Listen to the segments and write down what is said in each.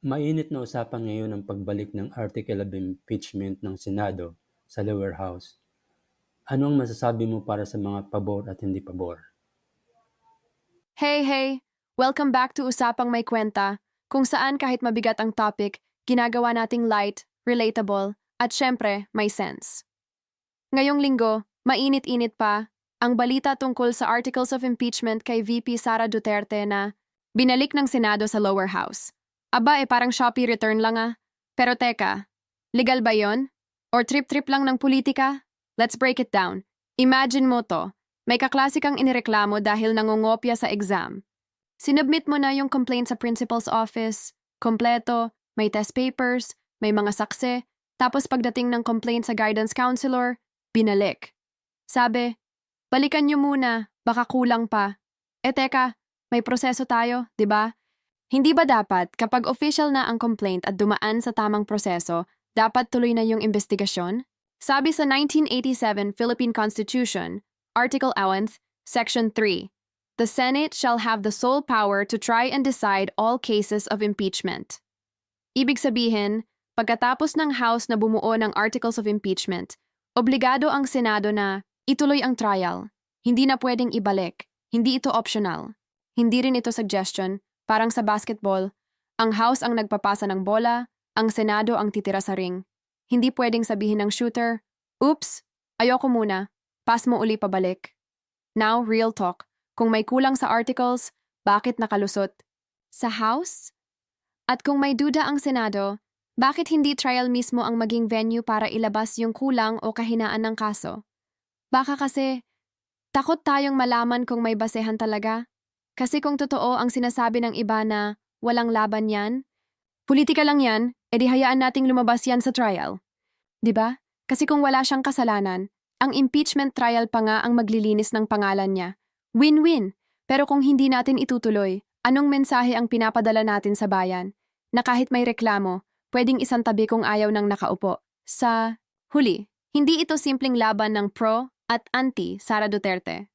Mainit na usapan ngayon ang pagbalik ng Article of Impeachment ng Senado sa lower house. Ano ang masasabi mo para sa mga pabor at hindi pabor? Hey, hey! Welcome back to Usapang May Kwenta, kung saan kahit mabigat ang topic, ginagawa nating light, relatable, at syempre, may sense. Ngayong linggo, mainit-init pa, ang balita tungkol sa Articles of Impeachment kay VP Sara Duterte na binalik ng Senado sa lower house. Aba, eh parang Shopee return lang ah. Pero teka, legal ba yon? Or trip-trip lang ng politika? Let's break it down. Imagine mo to, may kaklase kang inireklamo dahil nangungopya sa exam. Sinubmit mo na yung complaint sa principal's office, kompleto, may test papers, may mga sakse, tapos pagdating ng complaint sa guidance counselor, binalik. Sabi, balikan nyo muna, baka kulang pa. Eh teka, may proseso tayo, di ba? Hindi ba dapat kapag official na ang complaint at dumaan sa tamang proseso, dapat tuloy na yung investigasyon? Sabi sa 1987 Philippine Constitution, Article 11, Section 3, The Senate shall have the sole power to try and decide all cases of impeachment. Ibig sabihin, pagkatapos ng House na bumuo ng Articles of Impeachment, obligado ang Senado na ituloy ang trial. Hindi na pwedeng ibalik. Hindi ito optional. Hindi rin ito suggestion, parang sa basketball. Ang House ang nagpapasa ng bola, ang Senado ang titira sa ring. Hindi pwedeng sabihin ng shooter, Oops, ayoko muna. Pass mo uli pabalik. Now, real talk. Kung may kulang sa articles, bakit nakalusot? Sa House? At kung may duda ang Senado, bakit hindi trial mismo ang maging venue para ilabas yung kulang o kahinaan ng kaso? Baka kasi, takot tayong malaman kung may basehan talaga. Kasi kung totoo ang sinasabi ng iba na walang laban yan, politika lang yan, edi hayaan nating lumabas yan sa trial. 'Di ba? Kasi kung wala siyang kasalanan, ang impeachment trial pa nga ang maglilinis ng pangalan niya. Win-win. Pero kung hindi natin itutuloy, anong mensahe ang pinapadala natin sa bayan? Na kahit may reklamo, pwedeng isang tabi kung ayaw ng nakaupo. Sa huli, hindi ito simpleng laban ng pro at anti Sara Duterte.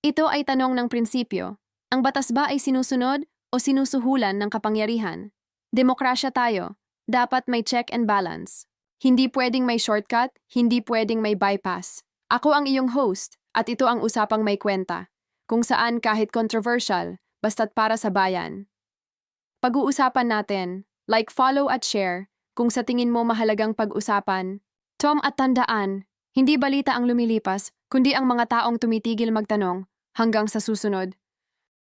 Ito ay tanong ng prinsipyo. Ang batas ba ay sinusunod o sinusuhulan ng kapangyarihan? Demokrasya tayo. Dapat may check and balance. Hindi pwedeng may shortcut, hindi pwedeng may bypass. Ako ang iyong host at ito ang usapang may kwenta. Kung saan kahit controversial, basta't para sa bayan. Pag-uusapan natin, like, follow at share, kung sa tingin mo mahalagang pag-usapan. Tom at tandaan, hindi balita ang lumilipas, kundi ang mga taong tumitigil magtanong hanggang sa susunod.